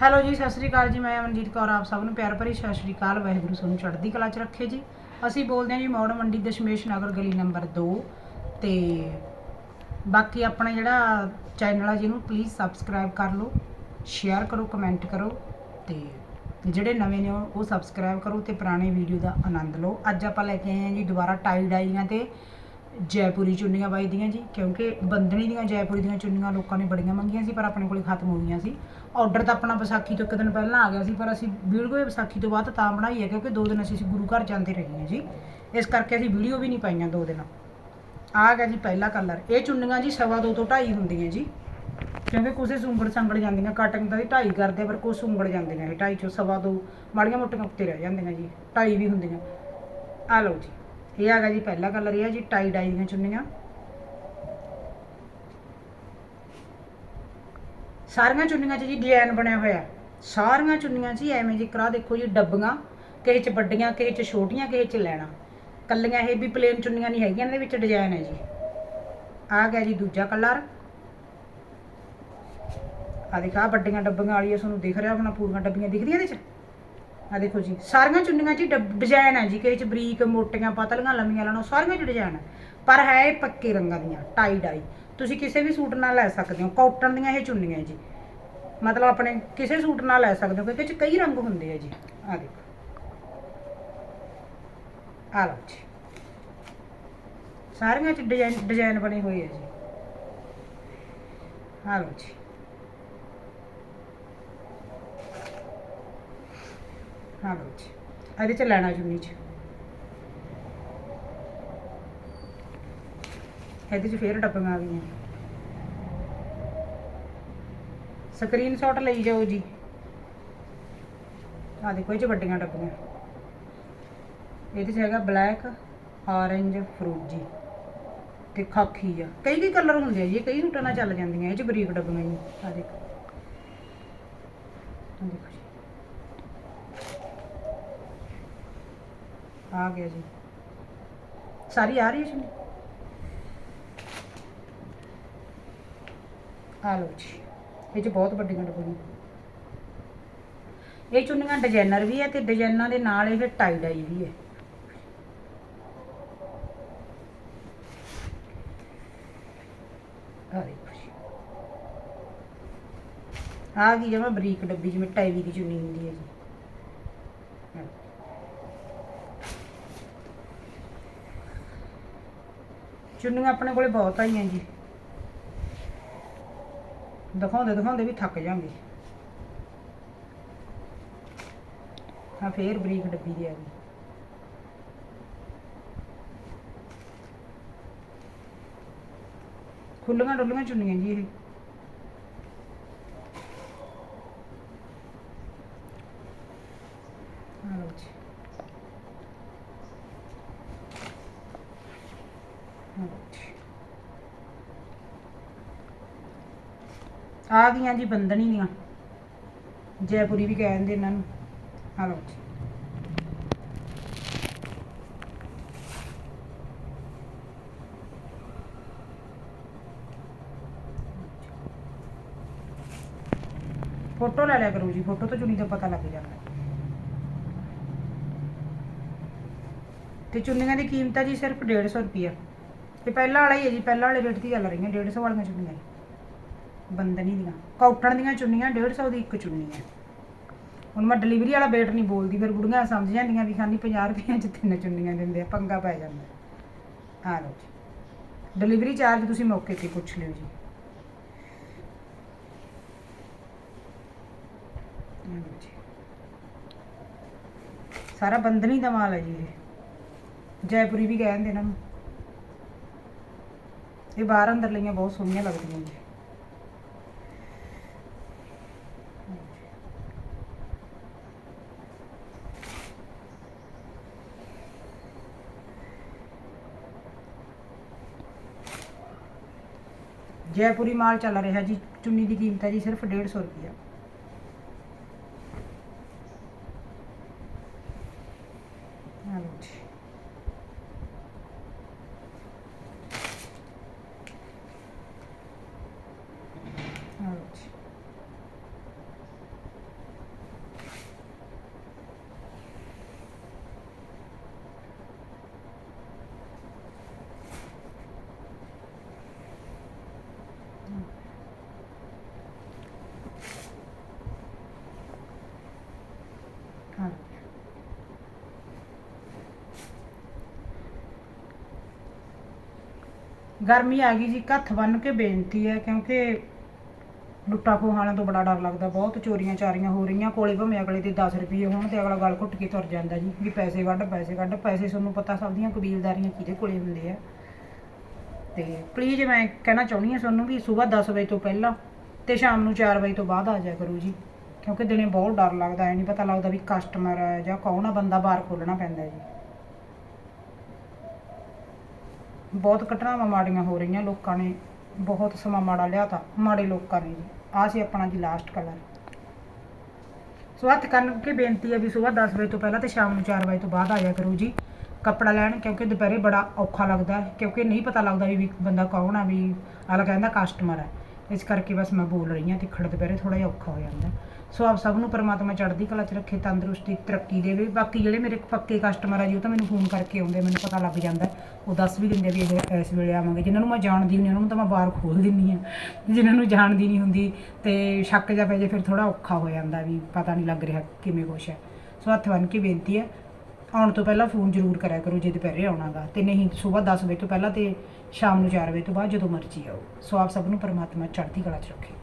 Hello ਜੀ, ਸਤਿ ਸ੍ਰੀ ਅਕਾਲ ਜੀ, ਮੈਂ ਅਮਨਜੀਤ ਕੌਰ, ਆਪ ਸਭ ਨੂੰ ਪਿਆਰ ਭਰੀ ਸਤਿ ਸ੍ਰੀ ਅਕਾਲ। ਵਾਹਿਗੁਰੂ ਤੁਹਾਨੂੰ ਚੜ੍ਹਦੀ ਕਲਾ 'ਚ ਰੱਖੇ ਜੀ। ਅਸੀਂ ਬੋਲਦੇ ਹਾਂ ਜੀ ਮੌੜ ਮੰਡੀ ਦਸ਼ਮੇਸ਼ ਨਗਰ ਗਲੀ ਨੰਬਰ 2 ਤੇ ਬਾਕੀ ਆਪਣਾ ਜਿਹੜਾ ਚੈਨਲ ਆ ਜਿਹਨੂੰ ਪਲੀਜ਼ ਸਬਸਕ੍ਰਾਈਬ ਕਰ ਲਓ ਸ਼ੇਅਰ ਕਰੋ ਕਮੈਂਟ ਕਰੋ ਤੇ ਜਿਹੜੇ ਨਵੇਂ ਨੇ ਉਹ ਸਬਸਕ੍ਰਾਈਬ ਕਰੋ ਤੇ ਪੁਰਾਣੇ ਵੀਡੀਓ ਦਾ ਆਨੰਦ ਲਓ। ਅੱਜ ਆਪਾਂ ਲੈ ਕੇ ਆਏ ਹਾਂ ਜੀ ਦੁਬਾਰਾ ਟਾਈ ਡਾਈਆਂ ਤੇ ਜੈਪੁਰੀ ਚੁੰਨੀਆਂ ਬਾਈ ਦੀਆਂ ਜੀ, ਕਿਉਂਕਿ ਬੰਦਣੀ ਦੀਆਂ ਜੈਪੁਰੀ ਦੀਆਂ ਚੁੰਨੀਆਂ ਲੋਕਾਂ ਨੇ ਬੜੀਆਂ ਮੰਗੀਆਂ ਸੀ, ਪਰ ਆਪਣੇ ਕੋਲੇ ਖਤਮ ਹੋ ਗਈਆਂ ਸੀ। ਆਰਡਰ ਤਾਂ ਆਪਣਾ ਵਿਸਾਖੀ ਤੋਂ ਇੱਕ ਦਿਨ ਪਹਿਲਾਂ ਆ ਗਿਆ ਸੀ, ਪਰ ਅਸੀਂ ਵੀਡੀਓ ਵਿਸਾਖੀ ਤੋਂ ਬਾਅਦ ਤਾਂ ਬਣਾਈ ਹੈ, ਕਿਉਂਕਿ ਦੋ ਦਿਨ ਅਸੀਂ ਗੁਰੂ ਘਰ ਜਾਂਦੇ ਰਹੇ ਹਾਂ ਜੀ। ਇਸ ਕਰਕੇ ਅਸੀਂ ਵੀਡੀਓ ਵੀ ਨਹੀਂ ਪਾਈਆਂ ਦੋ ਦਿਨ। ਆ ਗਿਆ ਜੀ ਪਹਿਲਾ ਕਲਰ ਇਹ ਚੁੰਨੀਆਂ ਜੀ ਸਵਾ ਦੋ ਤੋਂ ਢਾਈ ਹੁੰਦੀਆਂ ਜੀ। ਕਿਉਂਕਿ ਕੁਛ ਸੁੰਗੜ ਸੰਗੜ ਜਾਂਦੀਆਂ ਕਟਿੰਗ ਤਾਂ ਦੀ ਢਾਈ ਕਰਦੇ, ਪਰ ਕੁਛ ਸੁੰਗੜ ਜਾਂਦੀਆਂ ਇਹ ਢਾਈ ਚੋਂ ਸਵਾ ਦੋ, ਮਾੜੀਆਂ ਮੋਟੀਆਂ ਉੱਤੇ ਰਹਿ ਜਾਂਦੀਆਂ ਜੀ, ਢਾਈ ਵੀ ਹੁੰਦੀਆਂ। ਆ ਲਓ ਜੀ। ਇਹ ਹੈਗਾ ਜੀ ਪਹਿਲਾ ਕਲਰ ਇਹ ਹੈ ਜੀ ਟਾਈ ਡਾਈ ਦੀਆਂ ਚੁੰਨੀਆਂ। ਸਾਰੀਆਂ ਚੁੰਨੀਆਂ 'ਚ ਜੀ ਡਿਜ਼ਾਈਨ ਬਣਿਆ ਹੋਇਆ। ਸਾਰੀਆਂ ਚੁੰਨੀਆਂ 'ਚ ਐਵੇਂ ਜੀ ਕਰਾ ਦੇਖੋ ਜੀ ਡੱਬੀਆਂ, ਕਿਸੇ 'ਚ ਵੱਡੀਆਂ, ਕਿਸੇ 'ਚ ਛੋਟੀਆਂ, ਕਿਸੇ 'ਚ ਲੈਣਾ। ਕੱਲੀਆਂ ਇਹ ਵੀ ਪਲੇਨ ਚੁੰਨੀਆਂ ਨਹੀਂ ਹੈਗੀਆਂ, ਇਹਦੇ ਵਿੱਚ ਡਿਜ਼ਾਈਨ ਹੈ ਜੀ। ਆ ਗਿਆ ਜੀ ਦੂਜਾ ਕਲਰ ਆ ਦੇਖਾ ਵੱਡੀਆਂ ਡੱਬੀਆਂ ਵਾਲੀ ਤੁਹਾਨੂੰ ਦਿਖ ਰਿਹਾ ਹੋਣਾ, ਪੂਰੀਆਂ ਡੱਬੀਆਂ ਦਿਖਦੀਆਂ ਇਹਦੇ 'ਚ? ਆ ਦੇਖੋ ਜੀ, ਸਾਰੀਆਂ ਚੁੰਨੀਆਂ 'ਚ ਡਿਜ਼ਾਈਨ ਹੈ ਜੀ, ਕਿਸੇ 'ਚ ਬਰੀਕ, ਮੋਟੀਆਂ, ਪਤਲੀਆਂ, ਲੰਮੀਆਂ ਲੈਣੋ ਸਾਰੀਆਂ 'ਚ ਡਿਜ਼ਾਈਨ ਹੈ ਪਰ ਹੈ ਇਹ ਪੱਕੇ ਰੰਗਾਂ ਦੀਆਂ ਟਾਈ ਡਾਈ ਤੁਸੀਂ ਕਿਸੇ ਵੀ ਸੂਟ ਨਾਲ ਲੈ ਸਕਦੇ ਹੋ, ਕਾਟਨ ਦੀਆਂ ਇਹ ਚੁੰਨੀਆਂ ਜੀ। ਮਤਲਬ ਆਪਣੇ ਕਿਸੇ ਸੂਟ ਨਾਲ ਲੈ ਸਕਦੇ ਹੋ, ਕਿਉਂਕਿ ਇਹ 'ਚ ਕਈ ਰੰਗ ਹੁੰਦੇ ਆ ਜੀ। ਆ ਦੇਖੋ। ਆ ਲਓ ਜੀ। ਸਾਰੀਆਂ 'ਚ ਡਿਜ਼ਾਈਨ ਡਿਜ਼ਾਈਨ ਬਣੇ ਹੋਏ ਆ ਜੀ। ਆ ਲਓ ਜੀ। ਹਾਂ ਲਓ ਜੀ। ਇਹਦੇ ਚ ਲੈਣਾ ਚੁੰਨੀ ਚ। ਇਹਦੇ ਚ ਫੇਰ ਡੱਬੀਆਂ ਆ ਗਈਆਂ। ਸਕਰੀਨਸ਼ਾਟ ਲਈ ਜਾਓ ਜੀ। ਆ ਦੇਖੋ, ਇਹ ਚ ਵੱਡੀਆਂ ਡੱਬੀਆਂ। ਇਹਦੇ ਚ ਹੈਗਾ ਬਲੈਕ ਔਰੇਂਜ ਫਰੂਜੀ ਤੇ ਖਾਕੀ ਆ। ਕਈ ਕਈ ਕਲਰ ਹੁੰਦੇ ਆ ਜੀ ਕਈ ਸੂਟਾਂ ਨਾਲ ਚੱਲ ਜਾਂਦੀਆਂ, ਇਹ ਚ ਬਰੀਕ ਡੱਬੀਆਂ ਜੀ। ਆ ਦੇਖੋ। ਆ ਦੇਖੋ ਜੀ ਆ ਗਿਆ ਜੀ। ਸਾਰੀ ਆ ਰਹੀ ਹੈ ਜੀ? ਆ ਲਓ ਜੀ। ਇਹ ਚ ਬਹੁਤ ਵੱਡੀਆਂ ਡੱਬੀਆਂ ਇਹ ਚੁੰਨੀਆਂ ਡਿਜ਼ਾਈਨਰ ਵੀ ਹੈ ਤੇ ਡਿਜ਼ਾਈਨਾਂ ਦੇ ਨਾਲ ਇਹ ਟਾਈ ਡਾਈ ਵੀ ਹੈ। ਆ ਗਈ ਜਮਾ ਬਰੀਕ ਡੱਬੀ ਜਿਵੇਂ ਟਾਈਵੀ ਦੀ ਚੁੰਨੀ ਹੁੰਦੀ ਹੈ ਜੀ ਹਾਂ। ਚੁੰਨੀਆਂ ਆਪਣੇ ਕੋਲੇ ਬਹੁਤ ਆਈਆਂ ਜੀ। ਦਿਖਾਉਂਦੇ ਦਿਖਾਉਂਦੇ ਵੀ ਥੱਕ ਜਾਂਗੇ। ਹਾਂ, ਫੇਰ ਬਰੀਕ ਡੱਬੀ ਦੀ ਆ ਗਈ ਖੁੱਲੀਆਂ ਡੁੱਲੀਆਂ ਚੁੰਨੀਆਂ ਜੀ ਇਹ ਆ ਲਓ ਜੀ ਆ ਲਓ ਜੀ। ਆ ਗਈਆਂ ਜੀ ਬੰਦਨੀ ਦੀਆਂ। ਜੈਪੁਰੀ ਵੀ ਕਹਿੰਦੇ ਇਹਨਾਂ ਨੂੰ। ਆ ਲਓ ਜੀ। ਫੋਟੋ ਲੈ ਲਿਆ ਕਰੋ ਜੀ, ਫੋਟੋ ਤੋਂ ਚੁੰਨੀ ਦਾ ਪਤਾ ਲੱਗ ਜਾਂਦਾ। ਤੇ ਚੁੰਨੀਆਂ ਦੀ ਕੀਮਤ ਹੈ ਜੀ ਸਿਰਫ 150 ਰੁਪਿਆ ਤੇ ਪਹਿਲਾਂ ਵਾਲਾ ਹੀ ਹੈ ਜੀ, ਪਹਿਲਾਂ ਵਾਲੇ ਰੇਟ ਦੀ ਚੱਲ ਰਹੀਆਂ 150 ਵਾਲੀਆਂ ਚੁੰਨੀਆਂ ਬੰਦਨੀ ਦੀਆਂ ਕਾਟਨ ਦੀਆਂ ਚੁੰਨੀਆਂ 150 ਦੀ ਇੱਕ ਚੁੰਨੀ ਹੈ। ਹੁਣ ਮੈਂ ਡਿਲੀਵਰੀ ਵਾਲਾ ਵੇਟ ਨਹੀਂ ਬੋਲਦੀ, ਫਿਰ ਬੁੜੀਆਂ ਸਮਝ ਜਾਂਦੀਆਂ ਵੀ ਖਾਨੀ 50 ਰੁਪਏ ਚ ਤਿੰਨ ਚੁੰਨੀਆਂ ਦਿੰਦੇ ਆ, ਪੰਗਾ ਪੈ ਜਾਂਦਾ। ਆ ਲਓ ਜੀ। ਡਿਲੀਵਰੀ ਚਾਰਜ ਤੁਸੀਂ ਮੌਕੇ ਤੇ ਪੁੱਛ ਲਿਓ ਜੀ। ਜੀ। ਸਾਰਾ ਬੰਦਨੀ ਦਾ ਮਾਲ ਹੈ ਜੀ ਇਹ। ਜੈਪੁਰੀ ਵੀ ਕਹਿੰਦੇ ਇਹਨਾਂ ਨੂੰ। ਇਹ ਬਾਹਰ ਅੰਦਰ ਲਈਆਂ ਬਹੁਤ ਸੋਹਣੀਆਂ ਲੱਗਦੀਆਂ ਜੀ। ਜੈਪੁਰੀ ਮਾਲ ਚੱਲ ਰਿਹਾ ਜੀ ਚੁੰਨੀ ਦੀ ਕੀਮਤ ਹੈ ਜੀ ਸਿਰਫ 150 ਰੁਪਿਆ ਆ ਲਓ ਜੀ ਆ ਲਓ ਜੀ ਗਰਮੀ ਆ ਗਈ ਜੀ, ਕੱਥ ਬੰਨ ਕੇ ਬੇਨਤੀ ਹੈ, ਕਿਉਂਕਿ ਲੁੱਟਾ ਖੋਹਾਣਾ ਤੋਂ ਬੜਾ ਡਰ ਲੱਗਦਾ, ਬਹੁਤ ਚੋਰੀਆਂ ਚਾਰੀਆਂ ਹੋ ਰਹੀਆਂ, ਕੋਲੇ ਭਾਵੇਂ ਅਗਲੇ ਦੇ 10 ਰੁਪਏ ਹੋਣ ਤੇ ਅਗਲਾ ਗਲ ਘੁੱਟ ਕੇ ਤੁਰ ਜਾਂਦਾ ਜੀ, ਵੀ ਪੈਸੇ ਕੱਢ ਪੈਸੇ ਕੱਢ ਪੈਸੇ ਤੁਹਾਨੂੰ ਪਤਾ ਸਭ ਦੀਆਂ ਕਬੀਲਦਾਰੀਆਂ ਕਿਹਦੇ ਕੋਲੇ ਹੁੰਦੇ ਆ। ਤੇ ਪਲੀਜ਼ ਮੈਂ ਕਹਿਣਾ ਚਾਹੁੰਦੀ ਹਾਂ ਤੁਹਾਨੂੰ ਵੀ ਸਵੇਰ 10 ਵਜੇ ਤੋਂ ਪਹਿਲਾਂ ਤੇ ਸ਼ਾਮ ਨੂੰ 4 ਵਜੇ ਤੋਂ ਬਾਅਦ ਆ ਜਾਇਆ ਕਰੋ ਜੀ, ਕਿਉਂਕਿ ਦਿਨੇ ਬਹੁਤ ਡਰ ਲੱਗਦਾ ਐ ਨਹੀਂ ਪਤਾ ਲੱਗਦਾ ਵੀ ਕਸਟਮਰ ਹੈ ਜਾਂ ਕੌਣ ਆ, ਬੰਦਾ ਬਾਹਰ ਖੋਲਣਾ ਪੈਂਦਾ ਜੀ। ਬਹੁਤ ਘਟਨਾਵਾਂ ਮਾੜੀਆਂ ਹੋ ਰਹੀਆਂ ਲੋਕਾਂ ਨੇ, ਬਹੁਤ ਸਮਾਂ ਮਾੜਾ ਲਿਆਤਾ ਮਾੜੇ ਲੋਕਾਂ ਨੇ ਜੀ। ਆਹ ਸੀ ਆਪਣਾ ਜੀ ਲਾਸਟ ਕਲਰ ਸੋ ਹੱਥ ਕਰਨ ਕੇ ਬੇਨਤੀ ਹੈ ਵੀ ਸਵੇਰ 10 ਵਜੇ ਤੋਂ ਪਹਿਲਾਂ ਤੇ ਸ਼ਾਮ ਨੂੰ 4 ਵਜੇ ਤੋਂ ਬਾਅਦ ਆ ਜਾਇਆ ਕਰੋ ਜੀ, ਕੱਪੜਾ ਲੈਣ, ਕਿਉਂਕਿ ਦੁਪਹਿਰੇ ਬੜਾ ਔਖਾ ਲੱਗਦਾ ਕਿਉਂਕਿ ਨਹੀਂ ਪਤਾ ਲੱਗਦਾ ਵੀ ਵੀ ਬੰਦਾ ਕੌਣ ਆ, ਵੀ ਅਗਲਾ ਕਹਿੰਦਾ ਕਸਟਮਰ ਹੈ। ਇਸ ਕਰਕੇ ਬਸ ਮੈਂ ਬੋਲ ਰਹੀ ਹਾਂ ਤੇ ਖੜ ਦੁਪਹਿਰੇ ਥੋੜਾ ਜਿਹਾ ਔਖਾ ਹੋ ਜਾਂਦਾ। ਸੋ ਆਪ ਸਭ ਨੂੰ ਪਰਮਾਤਮਾ ਚੜ੍ਹਦੀ ਕਲਾ 'ਚ ਰੱਖੇ, ਤੰਦਰੁਸਤੀ, ਤਰੱਕੀ ਦੇਵੇ। ਬਾਕੀ ਜਿਹੜੇ ਮੇਰੇ ਪੱਕੇ ਕਸਟਮਰ ਆ ਜੀ, ਉਹ ਤਾਂ ਮੈਨੂੰ ਫੋਨ ਕਰਕੇ ਆਉਂਦੇ, ਮੈਨੂੰ ਪਤਾ ਲੱਗ ਜਾਂਦਾ। ਉਹ ਦੱਸ ਵੀ ਦਿੰਦੇ ਵੀ ਇਹ ਇਸ ਵੇਲੇ ਆਵਾਂਗੇ। ਜਿਨ੍ਹਾਂ ਨੂੰ ਮੈਂ ਜਾਣਦੀ ਹੁੰਦੀ ਉਹਨਾਂ ਨੂੰ ਤਾਂ ਮੈਂ ਬਾਹਰ ਖੋਲ ਦਿੰਦੀ ਆ ਜਿਨ੍ਹਾਂ ਨੂੰ ਜਾਣਦੀ ਨਹੀਂ ਹੁੰਦੀ ਤੇ ਸ਼ੱਕ ਜਾ ਪੈ ਜੇ, ਫਿਰ ਥੋੜਾ ਔਖਾ ਹੋ ਜਾਂਦਾ ਵੀ ਪਤਾ ਨਹੀਂ ਲੱਗ ਰਿਹਾ ਕਿਵੇਂ ਕੁਛ ਹੈ। ਸੋ ਹੱਥ ਬੰਨ੍ਹ ਕੇ ਬੇਨਤੀ ਹੈ, ਆਉਣ ਤੋਂ ਪਹਿਲਾਂ ਫੋਨ ਜ਼ਰੂਰ ਕਰਿਆ ਕਰੋ ਜੇ ਦੁਪਹਿਰੇ ਆਉਣਾਗਾ। ਤੇ ਨਹੀਂ, ਸਵੇਰ 10 ਵਜੇ ਤੋਂ ਪਹਿਲਾਂ ਤੇ ਸ਼ਾਮ ਨੂੰ 4 ਵਜੇ ਤੋਂ ਬਾਅਦ ਜਦੋਂ ਮਰਜ਼ੀ ਆਓ। ਸੋ ਆਪ ਸਭ ਨੂੰ ਪਰਮਾਤਮਾ ਚੜ੍ਹਦੀ ਕਲਾ 'ਚ ਰੱਖੇ।